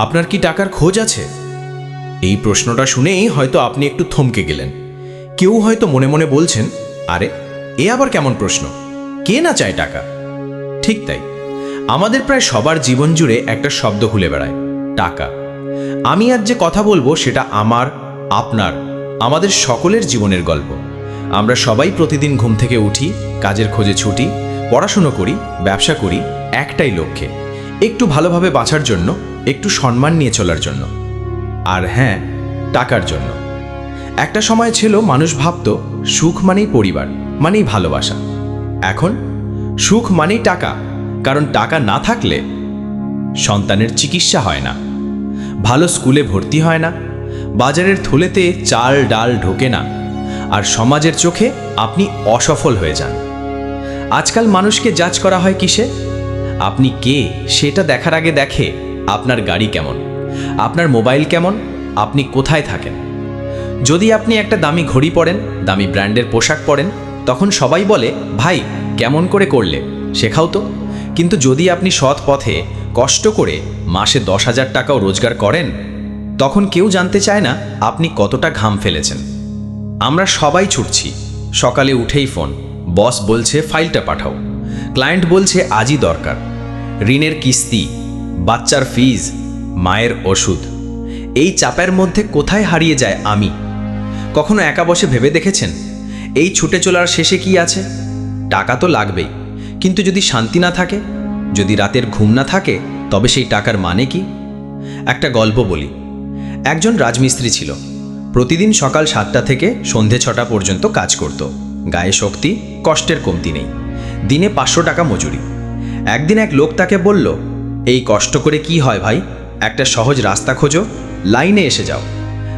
আপনার কি টাকার খোঁজ আছে? এই প্রশ্নটা শুনেই হয়তো আপনি একটু থমকে গেলেন। কেউ হয়তো মনে মনে বলছেন, আরে, এ আবার কেমন প্রশ্ন? কে না চায় টাকা? ঠিক তাই। আমাদের প্রায় সবার জীবন জুড়ে একটা শব্দ খুলে বেড়ায়, টাকা। আমি আজ যে কথা বলব সেটা আমার, আপনার, আমাদের সকলের জীবনের গল্প। আমরা সবাই প্রতিদিন ঘুম থেকে উঠি, কাজের খোঁজে ছুটি, পড়াশুনো করি, ব্যবসা করি, একটাই লক্ষ্যে, একটু ভালোভাবে বাঁচার জন্য একটু সম্মান নিয়ে চলার জন্য। আর হ্যাঁ টাকার জন্য। একটা সময় ছিল মানুষ ভাবত, সুখ মানেই পরিবার, মানেই ভালোবাসা। এখন, সুখ মানেই টাকা, কারণ টাকা না থাকলে সন্তানের চিকিৎসা হয় না। ভালো স্কুলে ভর্তি হয় না, বাজারের থলেতে চাল ডাল ঢোকে না, আর সমাজের চোখে আপনি অসফল হয়ে যান। আজকাল মানুষকে জাজ করা হয় কিসে? আপনি কে? সেটা দেখার আগে দেখে। আপনার গাড়ি কেমন? আপনার মোবাইল কেমন? আপনি কোথায় থাকেন? যদি আপনি একটা দামি ঘড়ি পরেন, দামি ব্র্যান্ডের পোশাক পরেন, তখন সবাই বলে, ভাই, কেমন করে করলে? শেখাও তো। কিন্তু যদি আপনি সৎ পথে কষ্ট করে মাসে দশ হাজার টাকাও রোজগার করেন, তখন কেউ জানতে চায় না আপনি কতটা ঘাম ফেলেছেন। আমরা সবাই ছুটছি। সকালে উঠেই ফোন। বস বলছে, ফাইলটা পাঠাও। ক্লায়েন্ট বলছে, আজই দরকার। ঋণের কিস্তি বাচ্চার ফিজ মায়ের ওষুধ। এই চাপের মধ্যে কোথায় হারিয়ে যায় আমি? কখনো একা বসে ভেবে দেখেছেন? এই ছুটে চলার শেষে কি আছে? টাকা তো লাগবেই। কিন্তু যদি শান্তি না থাকে, যদি রাতের ঘুম না থাকে, তবে সেই টাকার মানে কি? একটা গল্প বলি। একজন রাজমিস্ত্রি ছিল। প্রতিদিন সকাল সাতটা থেকে সন্ধে ছটা পর্যন্ত কাজ করত। গায়ে শক্তি, কষ্টের কমতি নেই। দিনে পাঁচশো টাকা মজুরি। একদিন এক লোক তাকে বলল এই কষ্ট করে কি হয় ভাই? একটা সহজ রাস্তা খোঁজো, লাইনে এসে যাও।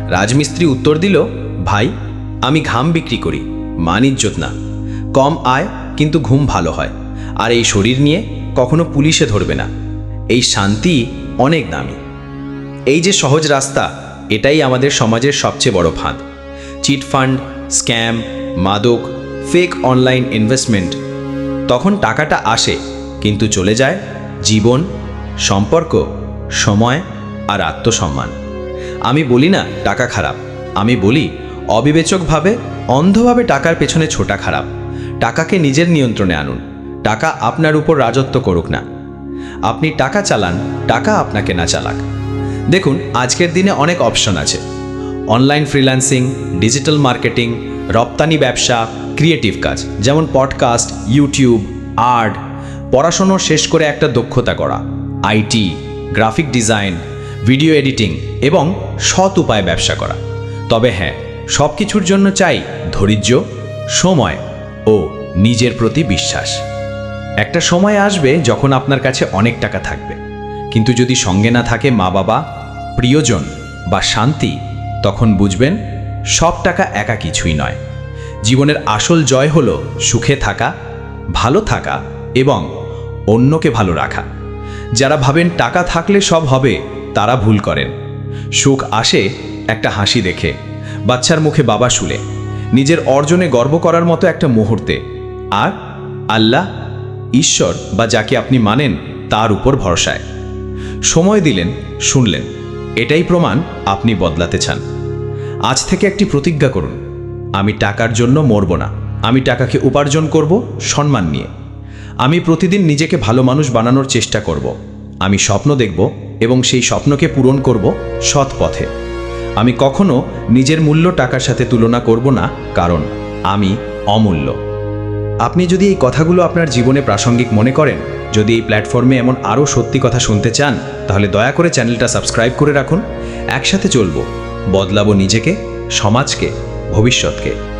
রাজমিস্ত্রি উত্তর দিল, ভাই, আমি ঘাম বিক্রি করি মান ইজ্জত না। কম আয়, কিন্তু ঘুম ভালো হয়। আর এই শরীর নিয়ে কখনো পুলিশে ধরবে না। এই শান্তি অনেক দামি। এই যে সহজ রাস্তা, এটাই আমাদের সমাজের সবচেয়ে বড় ফাঁদ। চিট ফান্ড, স্ক্যাম, মাদক, ফেক অনলাইন ইনভেস্টমেন্ট। তখন টাকাটা আসে, কিন্তু চলে যায় জীবন সম্পর্ক, সময় আর আত্মসম্মান। আমি বলি না টাকা খারাপ, আমি বলি অবিবেচকভাবে, অন্ধভাবে টাকার পেছনে ছোটা খারাপ। টাকাকে নিজের নিয়ন্ত্রণে আনুন, টাকা আপনার উপর রাজত্ব করুক না। আপনি টাকা চালান, টাকা আপনাকে না চালাক। দেখুন, আজকের দিনে অনেক অপশন আছে। অনলাইন ফ্রিল্যান্সিং, ডিজিটাল মার্কেটিং, রপ্তানি ব্যবসা, ক্রিয়েটিভ কাজ, যেমন পডকাস্ট, ইউটিউব, আর্ট, পড়াশুনো শেষ করে একটা দক্ষতা করা IT, graphic design, video editing এবং সৎ উপায়ে ব্যবসা করা। তবে হ্যাঁ সব কিছুর জন্য চাই ধৈর্য, সময় ও নিজের প্রতি বিশ্বাস। একটা সময় আসবে যখন আপনার কাছে অনেক টাকা থাকবে। কিন্তু যদি সঙ্গে না থাকে মা বাবা প্রিয়জন বা শান্তি, তখন বুঝবেন সব টাকা একা কিছুই নয়। জীবনের আসল জয় হলো সুখে থাকা, ভালো থাকা এবং অন্যকে ভালো রাখা। যারা ভাবেন টাকা থাকলে সব হবে, তারা ভুল করেন। সুখ আসে একটা হাসি দেখে, বাচ্চার মুখে বাবা শুলে। নিজের অর্জনে গর্ব করার মতো একটা মুহূর্তে। আর আল্লাহ, ঈশ্বর বা যাকে আপনি মানেন, তার উপর ভরসায়। সময় দিলেন, শুনলেন। এটাই প্রমাণ আপনি বদলাতে চান। আজ থেকে একটি প্রতিজ্ঞা করুন। আমি টাকার জন্য মরব না। আমি টাকাকে উপার্জন করব সম্মান নিয়ে। আমি প্রতিদিন নিজেকে ভালো মানুষ বানানোর চেষ্টা করব। আমি স্বপ্ন দেখব এবং সেই স্বপ্নকে পূরণ করব সৎ পথে। আমি কখনো নিজের মূল্য টাকার সাথে তুলনা করব না, কারণ আমি অমূল্য। আপনি যদি এই কথাগুলো আপনার জীবনে প্রাসঙ্গিক মনে করেন, যদি এই প্ল্যাটফর্মে এমন আরও সত্যি কথা শুনতে চান, তাহলে দয়া করে চ্যানেলটা সাবস্ক্রাইব করে রাখুন। একসাথে চলবো। বদলাবো নিজেকে, সমাজকে, ভবিষ্যৎকে।